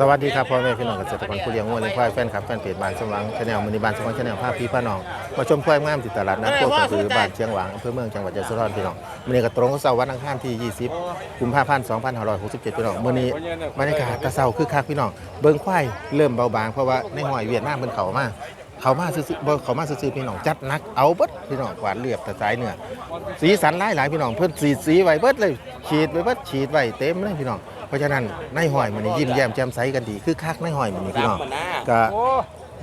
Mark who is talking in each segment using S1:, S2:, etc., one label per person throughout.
S1: สวัสดีครับพ่อแม่พี่น้องเกษตรกรผู้เลี้ยงวัวเลี้ยงควายแฟนคลับแฟนเพจบ้านสว่างชาแนลมินิบ้านสว่างชาแนลภาพพี่พ่อน้องมาชมควายงามที่ตลาดนัดโคกระบือบ้านเชียงหวางอำเภอเมืองจังหวัดยะโสธรพี่น้องมื้อนี้ก็ตรงกับเสาร์วันอังคารที่ 20 กุมภาพันธ์ 2567 พี่น้องมื้อนี้บรรยากาศตะเซาคึกคักพี่น้องเบิ่งควายเริ่มเบาบางเพราะว่าในห้อยเวียดนามเพิ่นเข้ามาเขามาซื้อเขามาซื้อพี่น้องจัดนักเอาเบิดพี่น้องหวานเลือบแต่สายเนื้อสีสันหลายหลายพี่น้องเพิ่นสีสีไว้เบิดเลย ฉีดไว้เบิดฉีดไว้เต็มเลยพี่น้อง เพราะฉะนั้นในห้อยมันนี่ยิ้มแย้มแจ่มใสกันดีคือคักในห้อยมันนี่พี่น้องก็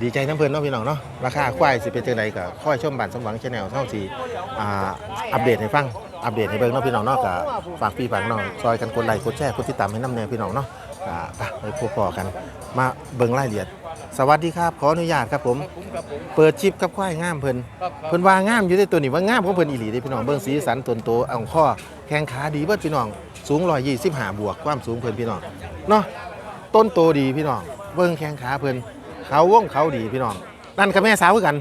S1: ดีใจน้ำเพลินเนาะพี่น้องเนาะราคาควายสิเป็นจังไดก็ค่อยชมบ้านสมหวังชาแนลเท่าที่อ่าอัปเดตให้ฟังอัปเดตให้เบิ่งเนาะพี่น้องเนาะก็ฝากพี่ฝากน้องซอยกันกดไลค์กดแชร์กดติดตามให้น้ำแนวพี่น้องเนาะก็ไปไปพบปอกันมาเบิ่งรายละเอียด สวัสดีครับ ขออนุญาตครับผมเปิดชิปกับควายงามเพิ่นเพิ่นว่างามอยู่ในตัวนี้ว่างามของเพิ่นอีหลีเด้พี่น้องเบิ่งสีสันต้นโตอ่องข้อแข้งขาดีเบิดพี่น้อง สูง125บวกความสูงเพิ่นพี่น้องเนาะต้นโตดีพี่น้อง เบิ่งแข้งขาเพิ่นเขาวงเขาดีพี่น้อง นั่นกับแม่สาวคือกัน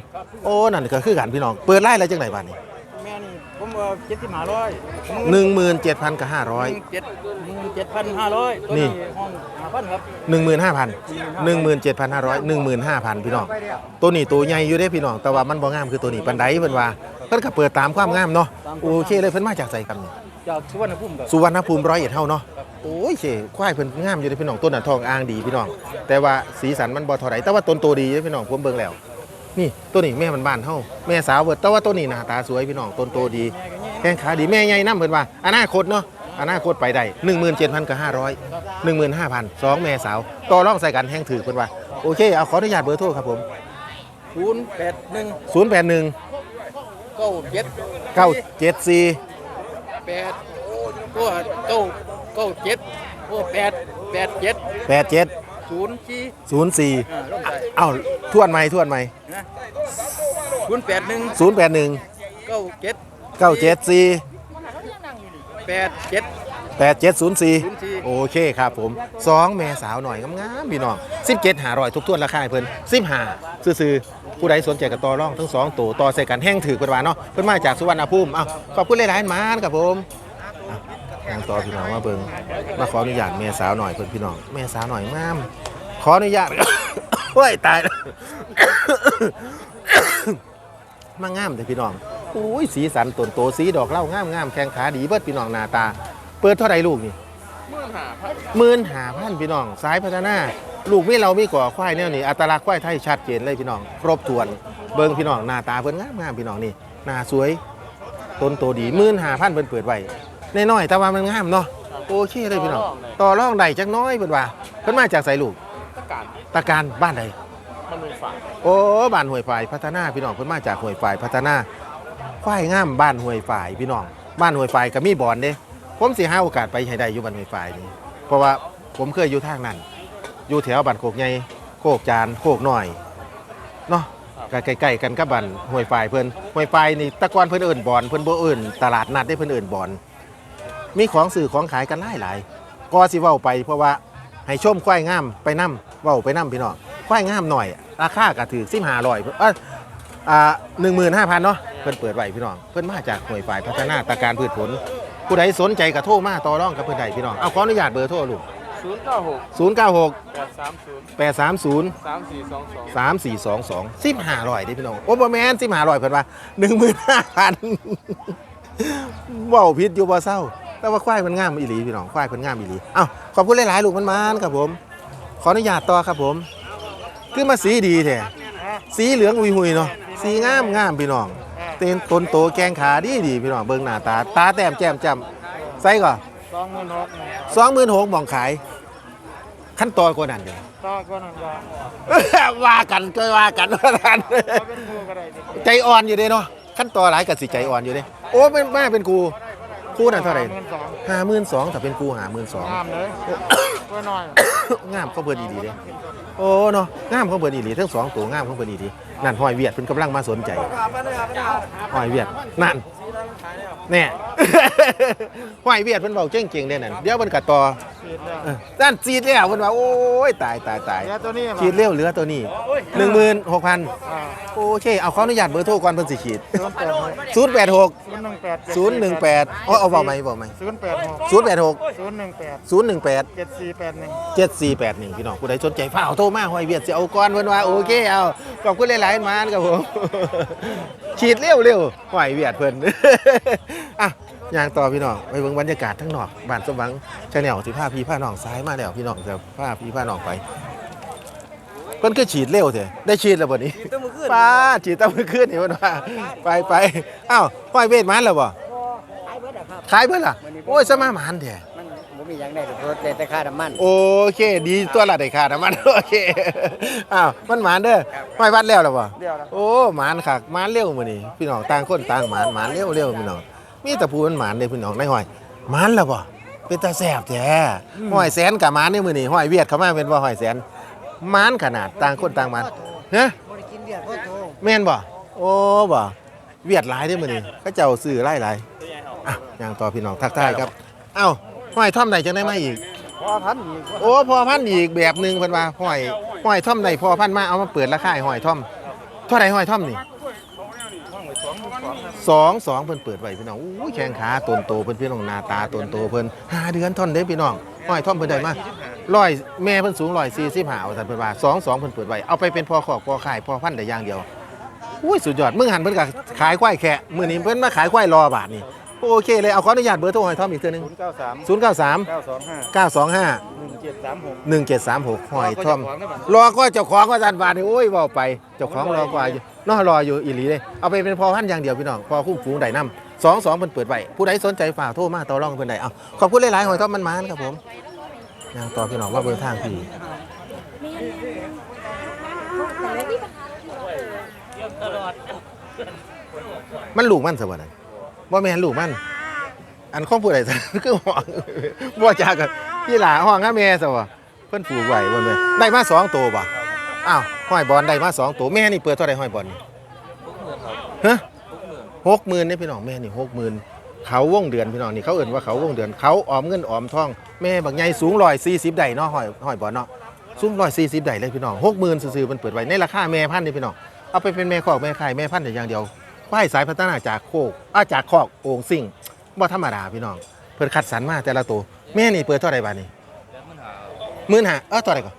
S1: โอ้นั่นก็คือกันพี่น้อง เปิดไล่แล้วจังไดบัดนี้
S2: แม่นี่ผมว่าเจ็ดสิบห้าร้อย
S1: 17,000กับ500
S2: เจ็ดเจ็ดพันห้าร้อย
S1: นี่
S2: ห้อง ห้าพันครับ
S1: 15,000 17,500 15,000พี่น้องตัวนี้ตัวใหญ่อยู่เด้พี่น้องแต่ว่ามันบ่งามคือตัวนี้ปานใดเพิ่นว่าเพิ่นก็เปิดตามความงามเนาะโอเคเลยเพิ่นมาจากไสกันนี่
S2: จากสุวรรณภูมิครับ
S1: สุวรรณภูมิร้อยเอ็ดเฮาเนาะโอ้ยเช่ควายเพิ่นงามอยู่เด้พี่น้องต้นน่ะทองอ่างดีพี่น้อง แต่ว่าสีสันมันบ่เท่าไหร่แต่ว่าต้นโตดีเด้พี่น้องผมเบิ่งแล้ว นี่ตัวนี้แม่มันบ้านเฮาแม่สาวเบิดแต่ว่าตัวนี้หน้าตาสวยพี่น้องต้นโตดีแข้งขาดีแม่ใหญ่นํเพิ่นว่าอนาคตเนาะ อนาคตไปได้17,000กับ500 15,000สองแม่สาว ต่อรองใส่กันแห้งถือเพิ่นว่าโอเค เอาขออนุญาตเบอร์โทรครับผม
S2: ศูนย์แปดหนึ่ง
S1: 081
S2: เก้าเจ็ด
S1: 974
S2: แปดตัวเก้าเก้าเจ็ดโอ้แปดแปดเจ็ด
S1: 87
S2: ศูนย์สี่
S1: 04
S2: อ่าลงไป
S1: เอ้าทวนใหม่ทวนใหม่
S2: นะศูนย์แปดหนึ่ง
S1: 081
S2: เก้าเจ็ด
S1: 974
S2: แปดเจ็ด
S1: 8704
S2: 04
S1: โอเคครับผมสองแม่สาวหน่อยงามๆพี่น้อง17หาร้อยทุกทวนราคาให้เพิ่น15ซื้อๆผู้ใดสนใจกับต่อร่องทั้งสองตัวต่อใส่กันแห้งถือกันว่าเนาะเพิ่นมาจากสุวรรณภูมิเอ้าขอบคุณหลายๆหมานครับผมอะนางต่อพี่น้องมาเบิ่งมาขออนุญาตแม่สาวหน่อยเพิ่นพี่น้องแม่สาวหน่อยงามขออนุญาต โอ้ยตายแล้ว มางามเลยพี่น้อง อุ้ยสีสันต้นโตสีดอกเหล้างามงามๆแข้งขาดีเบิดพี่น้องหน้าตา เปิดเท่าไรลูกนี่
S2: เมื่อหาพัน
S1: หมื่นหาพันพี่น้องสายพัฒนา ลูกมีเรามีก่อควายเนี่ยนี่อัตลักษณ์ควายไทยชัดเจนเลยพี่น้อง ครบถ้วนเบิ่งพี่น้องหน้าตาเพิ่นงามงามพี่น้องนี่หน้าสวยต้นโตดีหมื่นหาพันเพิ่นเปิดไว้น้อยๆแต่ว่ามันงามเนาะโอเคเลยพี่น้องต่อรองได้จักหน้อยเพิ่นว่าเพิ่นมาจากไสลูก
S2: ตะการ
S1: ตะการบ้านใด
S2: มันเป็นฝั่ง
S1: โอ้บ้านห้วยฝ่ายพัฒนาพี่น้องเพิ่นมาจากห้วยฝ่ายพัฒนา ควายงามบ้านห้วยฝ่ายพี่น้อง บ้านห้วยฝ่ายก็มีบ่อนเด้ผมสิหาโอกาสไปให้ได้อยู่บ้านห้วยฝ่ายนี่เพราะว่าผมเคยอยู่ทางนั้น อยู่แถวบ้านโคกใหญ่โคกจานโคกน้อยเนาะก็ใกล้ๆกันกับบ้านห้วยฝ่ายเพิ่นห้วยฝ่ายนี่ตะกอนเพิ่นเอิ้นบ่อนเพิ่นบ่เอิ้นตลาดนัดได้เพิ่นเอิ้นบ่อน มีของสื่อของขายกันหลายๆก็สิเว้าไปเพราะว่าให้ชมควายงามไปนํเว้าไปนํพี่น้องควายงามหน่อย ราคาก็ถือ1500เอ้ออ่า15,000เนาะ พิ่นเปิดไว้พี่น้อง เพิ่นมาจากหน่วยฝ่ายพัฒนาตะการพืชผล ผู้ใดสนใจก็โทรมาต่อรองกับเพิ่นได้พี่น้อง เอาขออนุญาตเบอร์โทรลูก
S2: ศูนย์เก้าหก
S1: 096
S2: แปดสามศูนย์
S1: 830
S2: สามสี่สองสอง
S1: 3422 1500เด้พี่น้องโอ้บ่แม่น1500เพิ่นว่า15,000เว้าผิดอยู่บ่เศร้า แต่ว่าควายมันงามอีหลีพี่น้องควายเพิ่นงามอีหลีเอ้าขอบคุณหลายๆลูกมันมานครับผม ขออนุญาตต่อครับผมคือมาสีดีแท้สีเหลืองอุยหุยเนาะสีงามงามพี่น้อง เต้นต้นโตแกงขาดีดีพี่น้องเบิ่งหน้าตา ตาแต้มแจ่มจำใส่ก่อน
S2: สองหมื่นหก
S1: สองหมื่นหกมองขาย ขั้นตอนกว่านั้นเดี๋ยว
S2: ต่อก็นั่นก็
S1: ว่ากันก็ว่ากันว่ากัน
S2: เป็นครูก็ได้ดิ
S1: ใจอ่อนอยู่เด้เนาะขั้นตอนหลายกับสิใจอ่อนอยู่เด้โอ้เป็นแม่เป็นครูครูนั่นเท่าไหร่
S2: เงินสอง
S1: ห้าหมื่นสองถ้าเป็นครูห้าหมื่นสอง
S2: งามเลยตัวน้อย
S1: งามเขาเบิดอีดีเด้โอ้เนาะงามเขาเบิดอีดีทั้งสองตัวงามเขาเบิดอีดี นั่นหอยเวียดเพิ่นกำลังมาสนใจหอยเวียดนั่น แน่หอยเวียดเพิ่นเบาเก่งๆเด้นั่นเดี๋ยวเพิ่นกัดต่อ
S3: ฉีดแล้ว
S1: เออด้านจีดแล้วเพิ่นว่าโอ้ยตายตายตาย
S3: เดี๋ยวตัวนี้มา
S1: ฉีดเร็วเหลือตัวนี้16,000
S3: อ่า
S1: โอเคเอาขออนุญาตเบอร์โทรก่อนเพิ่นสิฉีด
S3: ศูนย์แปดหก
S1: 086
S3: ศูนย์หนึ่งแปด
S1: 018อ๋อเอาเว้าใหม่เว้าใหม่
S3: ศูนย์แปดหก
S1: 086
S3: ศูนย์หนึ่งแปด
S1: 018
S3: เจ็ดสี่แปดหนึ่ง
S1: เจ็ดสี่แปดหนึ่งพี่น้องผู้ใดสนใจฝ้าเอาโทรมาหอยเวียดสิเอาก้อนเพิ่นว่าโอเคเอาขอบคุณหลายๆมานครับผมฉีดเร็วเร็วหอยเวียดเพิ่นอะย่างต่อพี่น้องไปเบิ่งบรรยากาศทั้งนอกบ้านสมหวังชาแนลสิพาพี่พาน้องซ้ายมาแล้วพี่น้องจะพาพี่พาน้องไปเพิ่นคือฉีดเร็วเถอะได้ฉีดแล้วบ่นี้ป้าฉีดตั้งมื้อคืนนี่เพิ่นว่าไปไปอ้าวหอยเวทมันแล้วบ่
S4: ขายเบิดอะครับ
S1: ขายเพิ่นล่ะโอ้ยสมาหมานแท้
S4: มันบ่มีหยังได้ดอกรถแต่ค่าน้ำมัน
S1: โอเค ดีตัวละได้ค่าน้ำมันโอเคอ้าวมันหมานเด้อไม่วัดแล้วหรอบ่
S3: เดี๋ยวนะ
S1: โอ้หมานคักหมานเร็วมื้อนี้พี่น้องต่างคนต่างหมานหมานเร็วเร็วพี่น้อง มีแต่ผู้มันหมานเด้อพี่น้องในห้อยหมานแล้วบ่เป็นตาแซ่บแท้ห้อยแสนกับหมานในมื้อนี้ห้อยเวียดเข้ามาเป็นบ่ห้อยแสนหมานขนาดต่างคนต่างหมานฮะ
S4: บ่ได้กินเบียร์พ่อโต
S1: แม่นบ่โอ้บ่เวียดหลายเด้อมื้อนี้เขาเจ้าซื้อหลายหลายอะย่างต่อพี่น้องทักทายครับ เอ้าห้อยท่อมใดจังได้มาอีก
S3: พอพันอีก
S1: โอ้พอพันธุ์อีกแบบหนึ่งเพิ่นว่าหอยหอยท่อมใดพอพันธุ์มาเอามาเปิดราคาให้หอยท่อมเท่าไหร่หอยท่อมนี่ สองสองเพิ่นเปิดไว้พี่น้องอู้ยแข้งขาตนโตเพิ่นพี่น้องหน้าตาตนโตเพิ่นห้าเดือนท่อนเด้พี่น้องหอยท่อมเพิ่นได้มาร้อยแม่เพิ่นสูงร้อยสี่สิบห้าว่าซั่นเพิ่นว่าสองสองเพิ่นเปิดไว้เอาไปเป็นพอขอกพอขายพอพันธุ์ได้อย่างเดียวอุ้ยสุดยอดมึงหันเพิ่นก็ขายควายแค่มื้อนี้เพิ่นมาขายควายรอบาทนี่โอเคเลยเอาขออนุญาตเบอร์โทรหอยท่อมอีกเทื่อนึง
S3: ศูนย์เก้าสาม
S1: 093
S3: เก้าสองห้า
S1: 925
S3: หนึ่ง เจ็ดสามหก
S1: หนึ่งเจ็ดสามหกหอยท่อม รอก็เจ้าของว่าจันบาทนี่โอ้ยเว่าไป เจ้าของรอกว่าอยู่นอรออยู่อีหลีเลยเอาไปเป็นพอพันธุ์อย่างเดียวพี่น้องพอคุ้มฝูงไดน้ำสองสองเพิ่นเปิดไว้ผู้ใดสนใจฝากโทรมาต่อรองเพิ่นได้เอาขอบคุณหลายๆหอยท่อมมันมานครับผมยางต่อพี่น้องว่าเบอร์ทางพี่มันลูกมันสวะนั่นว่าแม่นลูกมัน อันของผู้ใดซะคือห้องบ่จากกัน พี่หลาห้องฮะแม่ซะวะเพิ่นปลูกไว้บ่แม่ได้มาสองตัวบ่อ้าวห้อยบอลได้มาสองตัวแม่นี่เปิดเท่าไหร่ห้อยบอลนี่ฮะหกหมื่นนี่พี่น้องแม่นี่หกหมื่นเขาวงเดือนพี่น้องนี่เขาเอิ่นว่าเขาวงเดือนเขาออมเงินออมทองแม่บักใหญ่สูงร้อยสี่สิบได้เนาะห้อยห้อยบอลเนาะสูงร้อยสี่สิบได้เลยพี่น้องหกหมื่นซื่อๆมันเปิดไว้ในราคาแม่พันธุ์นี่พี่น้องเอาไปเป็นแม่คอกแม่ไข่แม่พันธุ์แต่อย่างเดียวควายสายพัฒนาจากโคกอาจากคอกโอ่งซิ่งบ่ธรรมดาพี่น้อง เพิ่นคัดสรรมาแต่ละตัว แม่นี่เปิดเท่าไหร่บาทนี่หมื่นห้าเออเท่าไหร่ก่อน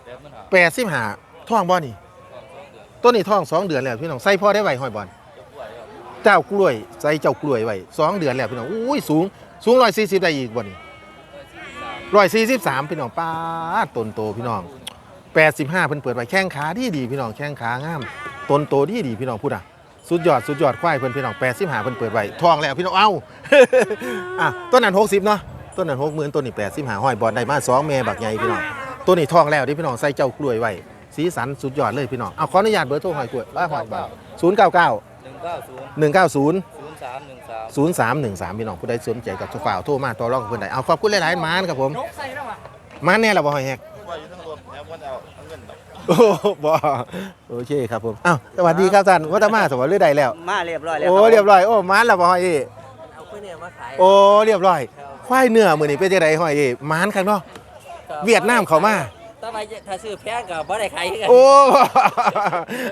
S1: แปดสิบห้าท่องบ่นี่ตัวนี้ท่องสองเดือนแล้วพี่น้องใส่พ่อได้ไหวห้อยบอลเจ้ากล้วยใส่เจ้ากล้วยไว้สองเดือนแล้วพี่น้องอุ้ยสูงสูงร้อยสี่สิบได้อีกบ่นี่ร้อยสี่สิบสามพี่น้องป้าดต้นโตพี่น้องแปดสิบห้าเพิ่นเปิดไว้แข้งขาดีดีพี่น้องแข้งขางามต้นโตดีดีพี่น้องพูดอะสุดยอดสุดยอดควายเพิ่นพี่น้องแปดสิบหาเพิ่นเปิดไว้ทองแล้วพี่น้องเอ้าอะต้นนั้นหกสิบเนาะ ต้นนั้นหกหมื่นต้นนี้แปดสิบหาห้อยบอลได้มาสองเมบักใหญ่พี่น้องต้นนี้ทองแล้วที่พี่น้องใส่เจ้ากล้วยไว้สีสันสุดยอดเลยพี่น้องเอาขออนุญาตเบอร์โทรหอยกล้วยว่าหอยบาทศูนย์เก้าเก้า
S2: หนึ่งเก้าศูนย์
S1: หนึ่งเก้าศูนย์
S2: ศูนย์สามหนึ่งสาม
S1: ศูนย์สามหนึ่งสามพี่น้องผู้ใดสนใจกับโซฟาโทรมาต่อรองกับเพิ่นได้เอาขอบคุณหลายๆมานครับผมมานแน่ละบ่หอยแฮกโอ้บ่โอเคครับผมอ้าวสวัสดีครับท่านวัฒมาสวัสดีได้แล้ว
S4: มาเรียบร้อยแล้ว
S1: โอ้เรียบร้อยโอ้มานและบ่หอยเอ
S4: เอาไปเนี่ยมาขาย
S1: โอ้เรียบร้อย ควายเนื้อมื้อนี้เป็นจังไดหอยเอมานคักเนาะเวียดนามเข้ามา
S4: ถ้าไปถ้าซื้อแพงก็บ่ได้ขายคือกัน
S1: โอ้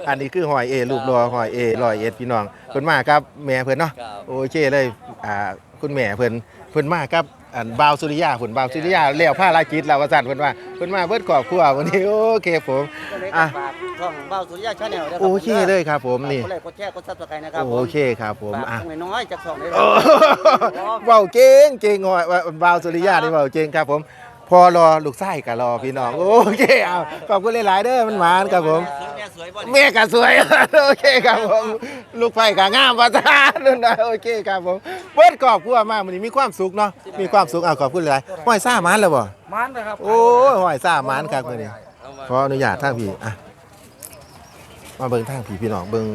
S1: อันนี้คือหอยเอลูกรอหอยเอร้อยเอ็ดพี่น้องเพิ่นมากับแม่เพิ่นเนาะ
S4: ครับ
S1: โอเคเลยอ่าคุณแม่เพิ่นเพิ่นมากับอันบ่าวสุริยาเพิ่นบ่าวสุริยาแล้วภารกิจแล้วว่าซั่นเพิ่นว่าเพิ่นมาเบิดครอบครัววันนี้โอเคผม
S4: ก็เลย
S1: อะ
S4: ฝาก ช่องเบ้าสุริยะชาแนลด้วย
S1: โอเคเลยครับผมนี่
S4: กดไลค์กดแชร์กดซับสไครต์นะครับ
S1: โอเคครับผม
S4: ฝาก
S1: อะ
S4: ช่องน้อยๆจากช่องนี้
S1: โอ้เว้าเก่งเก่งหอยว่าบ่าวสุริยานี่เว้าเก่งครับผม พอรอลูกไส้ก็รอพี่น้องโอเคเอาขอบคุณหลายๆเด้อมันหวานครับผม
S4: แม่สวยบ่
S1: แม่ก็สวย โอเคครับผมลูกไฟก็งามประทานนั่นนะโอเคครับผมเบิดกรอบครัวมากมันนี้มีความสุขเนาะมีความสุขเอาขอบคุณหลายห้อยซ่ามันแล้วบ่
S3: มันนะครับ
S1: โอ้ยห้อยซ่ามันครับมื้อนี้ขออนุญาตทางพี่อะ มาเบิ่งทางพี่พี่น้องเบิ่ง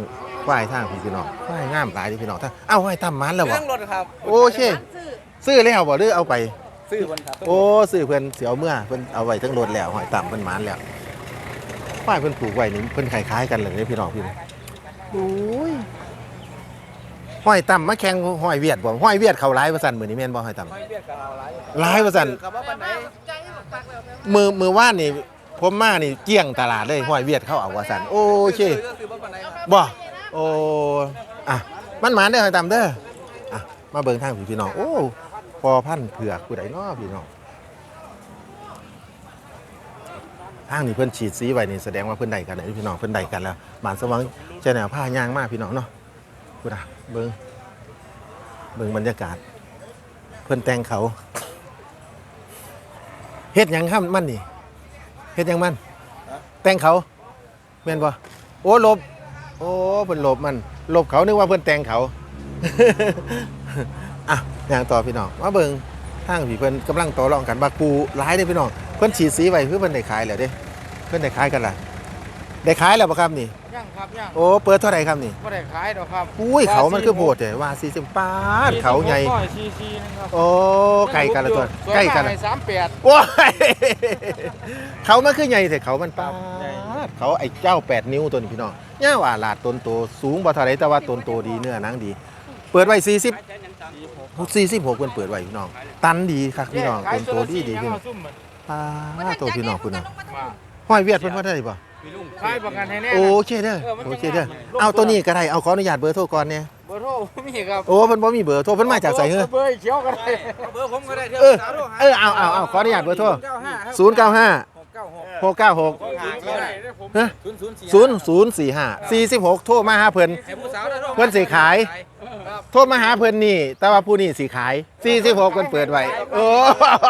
S1: ควายทางพี่พี่น้องควายงามหลายเดิพี่น้องทางเอ้าห้อยตำมันแล้วบ่
S4: เครื่องรถครับ
S1: โอเคซื้อแล้วบ่หรือเอาไป
S4: ซื้อบนครับ
S1: โอ้ซื้อเพิ่นเสียวเมื่อเพิ่นเอาไว้ทั้งรถแล้วหอยต่ำเพิ่นหมานแล้วควายเพิ่นปลูกไว้นี่เพิ่นคล้ายๆกันเลยเด้พี่น้องพี่น้องโอ้ยห้อยต่ำมาแข่งห้อยเวียดบ่ห้อยเวียดเขาหลายว่าซั่นมื้อนี้แม่นบ่ห้อยต่ำหลายว่าซั่น
S2: กับว่าปันไหน
S1: มือมือว่านนี่ ผมมานี่เกลี้ยงตลาดเลยห้อยเวียดเข้าเอาว่าซั่นโอเค
S2: ก็คือว่าปันไหนครับ
S1: บ่โอ้อะมันหมานเด้อห้อยต่ำเด้ออะมาเบิ่งทางพี่พี่น้องโอ้พอพันเผือกผู้ใดนาะพี่น้องทางนี้เพิ่นฉีดสีไว้นี่แสดงว่าเพิ่นได้กันแล้วพี่น้องเพิ่นได้กันแล้วบานสว่างแชแนวผ้ายางมากพี่น้องเนาะพูดอะเบิ่งเบิ่งบรรยากาศ เพิ่นแต่งเขาเฮ็ดหยังครับมันนี่ เฮ็ดหยังมัน แต่งเขาแม่นบ่โอ้ลบ โอ้เพิ่นลบมันลบเขานึกว่าเพิ่นแต่งเขา อะอย่างต่อพี่น้องมาเบิ่งทางพี่เพิ่นกำลังต่อรองกันบากูหลายเด้พี่น้องเพิ่นฉีดสีไว้คือเพิ่นได้ขายแล้วเด้เพิ่นได้ขายกันล่ะ ได้ขายแล้วบ่ครับนี่
S2: ย่างครับย่าง
S1: โอ้เปิดเท่าไหร่ครับนี่
S2: ไม่ได้ขายดอกครับ
S1: อุ้ยเขามันคือโพดเด้ว่า40ปาดเขาใหญ่
S2: ซีซีนะครับ
S1: โอ้ไก่กันละตัวใกล้กันละ
S2: สามแปด
S1: โอ้ยเขามันคือใหญ่แต่เขามันปาดเขาไอ้เจ้า 8 นิ้วตัวนี้พี่น้องย่าว่าลาดต้นโตสูงบ่เท่าไรแต่ว่าต้นโตดีเนื้อหนังดี เปิดไว้40 46เพิ่นเปิดไว้พี่น้อง ตันดีครับพี่น้องต้นโตดีดีพี่น้องปาดตัวพี่น้องคุณน่ะห้อยเวียดเพิ่นว่าได้บ่
S2: ขายประกันให้แน่
S1: โอเคเด้อโอเคเด้อเอาตัวนี้ก็ได้เอาขออนุญาตเบอร์โทรก่อนเนี่ย
S2: เบอร์โทรมีครับ
S1: โอ้เพิ่นบ่มีเบอร์โทรเพิ่นมาจากไสเฮ้อ
S2: เบอร์เขียวก็ได้เบอร์ผมก็ได้
S1: เออเออเอาเอาเอาขออนุญาตเบอร์โทร095
S2: หกเก้าหก
S1: 696
S2: ก็ได้
S1: ฮะ
S2: ศูนย์ศูนย์สี่
S1: 0045 46โทรมาหาเพิ่น
S2: ให้ผู้สาวได้
S1: เพิ่นสิขาย
S2: ครับ
S1: โทรมาหาเพิ่นนี่ แต่ว่าผู้นี้สิขาย46เพิ่นเปิดไว้โอ้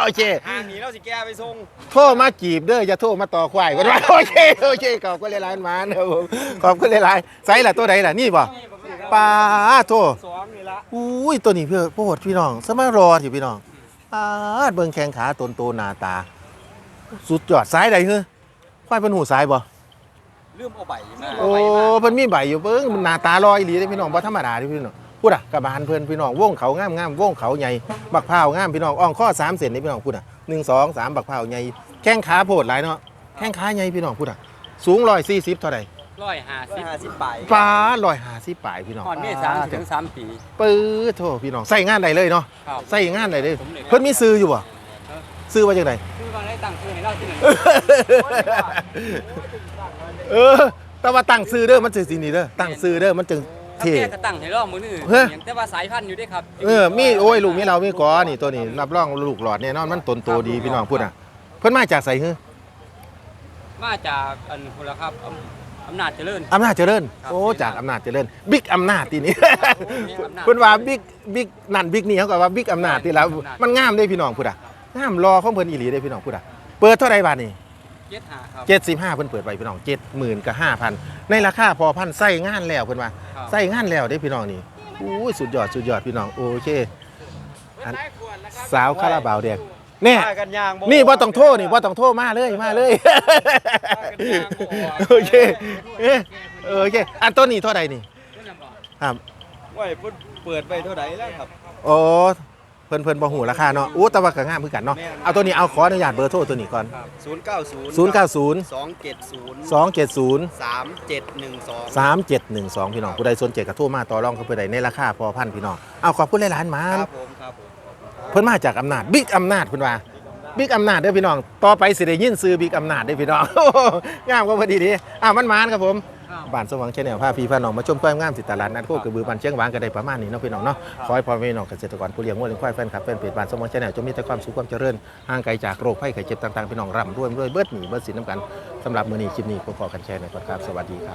S1: โอเค
S4: ห่างหนีเราสิแก้ไปส่ง
S1: โทรมาจีบเด้ออย่าโทรมาต่อควายกันว่าโอเคโอเคขอบคุณหลายๆมานะครับผมขอบคุณหลายๆไซส์ล่ะตัวใดล่ะนี่บ่ปลาโท
S4: สองนี่ละ
S1: อุ้ยตัวนี้เพื่อโพดพี่น้องสมารอที่พี่น้องปาดเบิ่งแข้งขาตนโตหน้าตา สุดยอดซ้ายใดเฮ้อควายเป็นหูซ้ายบ่
S4: ลืมเอาใบมา
S1: โอ้เพิ่นมีใบอยู่เบิ่งมันหน้าตาลอยอีหลีเด้พี่น้องบ่ธรรมดาเด้พี่น้อง พูดอะกระบาลเพิ่นพี่น้องวงเขางามงามวงเขาใหญ่บักพร้าวงามพี่น้องอ่องข้อ3เซนนี่พี่น้องพูดอะ1 2 3บักพร้าวใหญ่แข้งขาโพดหลายเนาะแข้งขาใหญ่พี่น้องพูดอะสูง140เท่าใด
S4: ร้อยห้าสิบห้าสิบใบ
S1: ปลา150ปลายพี่น้อง
S4: ก่อนนี่สามถึงสามปี
S1: ปื้อโทพี่น้องใส่งานได้เลยเนาะ
S4: ครับ
S1: ใส่งานได้เลย เพิ่นมีซื้ออยู่บ่ซื้อว่าจังได
S4: คือวันได้ตั้งคือให้เราที่หนึ่ง
S1: เออแต่ว่าตั้งซื้อเด้อมันจึงสินี่เด้อตั้งซื้อเด้อมันจึงเท่
S4: แกก็ตั้งให้รอบมือนี่
S1: เฮ้ย
S4: แต่ว่าสายพันธุ์อยู่ด้วยครับ
S1: เออมีโอ้ยลูกมีเรามีกอนี่ตัวนี้รับรองลูกหลอดแน่นอนมันตนโตดีพี่น้องพูดอะ เพิ่นมาจากไสฮือ
S4: มาจากอันคุณละครับอำอำนาจเจริญ
S1: อำนาจเจริญ
S4: ครับ
S1: โอ้จากอำนาจเจริญบิ๊กอำนาจทีนี้
S4: บิ๊กอำนาจ
S1: เพิ่นว่าบิ๊กบิ๊กนั่นบิ๊กนี่เขาก็ว่าบิ๊กอำนาจที่แล้ว
S4: บิ๊กอำนาจ
S1: มันงามเด้พี่น้องพูดอะงามรอของเพิ่นอีหลีเด้พี่น้องพูดอะเปิดเท่าไหร่บาทนี่
S4: เจ็ดหาครับ
S1: เจ็ดสิบห้าเพิ่นเปิดไปพี่น้องเจ็ดหมื่นกับห้าพันในราคาพอพันใส่งานแล้วเพิ่นว่า
S4: ครับ
S1: ใส่งานแล้วได้พี่น้องนี่อู้ยสุดยอดสุดยอดพี่น้องโอเคอันสาวคาราบาวแดงเนี่ย
S4: พากันยาง
S1: นี่บ่ต้องโทษนี่บ่ต้องโทษมาเลยมาเลย โอเคเอ้ยโอเค อันต้นนี้เท่าใดนี่ครับ
S4: ว่าเพิ่นเปิดไปเท่าไหร่แล้วครับ
S1: โอ้ เพิ่นเพิ่นบ่ฮู้ราคาเนาะอู้แต่ว่าก็งามคือกันเนาะเอาตัวนี้เอาขออนุญาตเบอร์โทรตัวนี้ก่อน
S4: ศูนย์เก้าศูนย์
S1: 090
S4: สองเจ็ดศูนย์
S1: 270
S4: สามเจ็ดหนึ่งสอง
S1: 3712 พี่น้องผู้ใดสนใจก็โทรมาต่อรองกับผู้ใดในราคาพอพันพี่น้องเอาขอบคุณหลายๆหมาน
S4: ครับผมครับผม
S1: เพิ่นมาจากอำนาจบิ๊กอำนาจเพิ่นว่าบิ๊กอำนาจเด้อพี่น้อง ต่อไปสิได้ยินซื้อบิ๊กอำนาจเด้อพี่น้องงามกว่าพอดีดีอ้าวมันมานครับผม บ้านสว่างแชนแนลพาพี่พาน้องมาชมความงามสิตลาดนัดโคกระบือบ้านเชียงหวางก็ได้ประมาณนี้เนาะพี่น้องเนาะขอให้พ่อแม่พี่น้องเกษตรกรผู้เลี้ยงวัวเลี้ยงควายแฟนคลับแฟนเพจบ้านสว่างแชนแนลจงมีแต่ความสุขความเจริญห่างไกลจากโรคภัยไข้เจ็บต่างๆพี่น้องร่ำรวยรวยเบิดหนีเบิดสินน้ำกันสำหรับมื้อนี้คลิปนี้ขอขอกันแชร์หนอยครับสวัสดีครับ